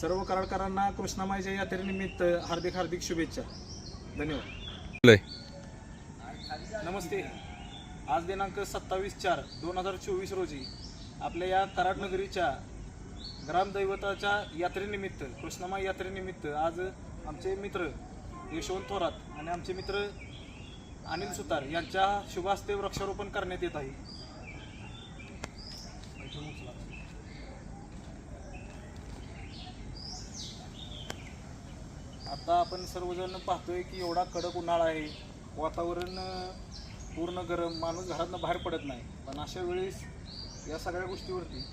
सर्व कराडकरांना कृष्णामाईच्या यात्रेनिमित्त हार्दिक हार्दिक शुभेच्छा. धन्यवाद. नमस्ते. आज दिनांक सत्तावीस चार दोन हजार चोवीस रोजी आपल्या या कराड नगरीच्या ग्रामदैवताच्या यात्रेनिमित्त कृष्णामाई यात्रेनिमित्त आज आमचे मित्र यशवंत थोरात आणि आमचे मित्र अनिल सुतार यांच्या शुभ हस्ते वृक्षारोपण करण्यात येत आहे. आता आपण सर्वजण पाहतोय की एवढा कडक उन्हाळा आहे. वातावरण पूर्ण गरम माणूस घरातनं बाहेर पडत नाही. पण अशा वेळेस या सगळ्या गोष्टीवरती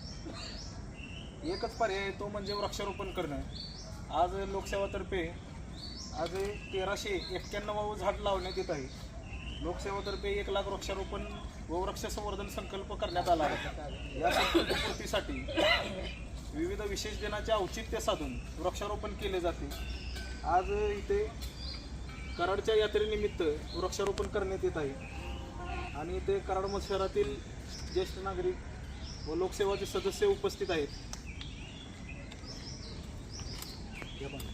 एकच पर्याय आहे तो म्हणजे वृक्षारोपण करणं. आज लोकसेवातर्फे आज तेराशे एक्क्याण्णवावं झाड लावण्यात येत आहे. लोकसेवातर्फे एक लाख वृक्षारोपण व वृक्ष संवर्धन संकल्प करण्यात आला आहे. या संकल्पपूर्तीसाठी विविध विशेष दिनाचे औचित्य साधून वृक्षारोपण केले जाते. आज इथे कराडच्या यात्रेनिमित्त वृक्षारोपण करण्यात येत आहे. आणि इथे कराड शहरातील ज्येष्ठ नागरिक व लोकसेवाचे सदस्य उपस्थित आहेत. पहा.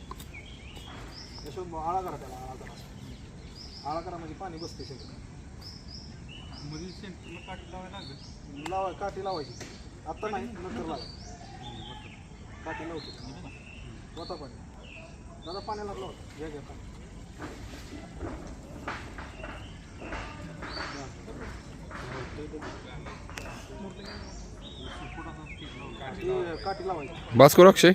यशवंत भाऊ, आळा करा त्याला आळा करा. आळा करा म्हणजे पाणी बसते सगळं मधील सेंटरला काठी लावायला लागेल. लावा काठी लावायची. आत्ता नाही नंतर लावा. काठी लावतो होता पाणी. दादा लावतो घ्या घ्या पाणी. काठी काठी लावायची. बास करू अक्षय?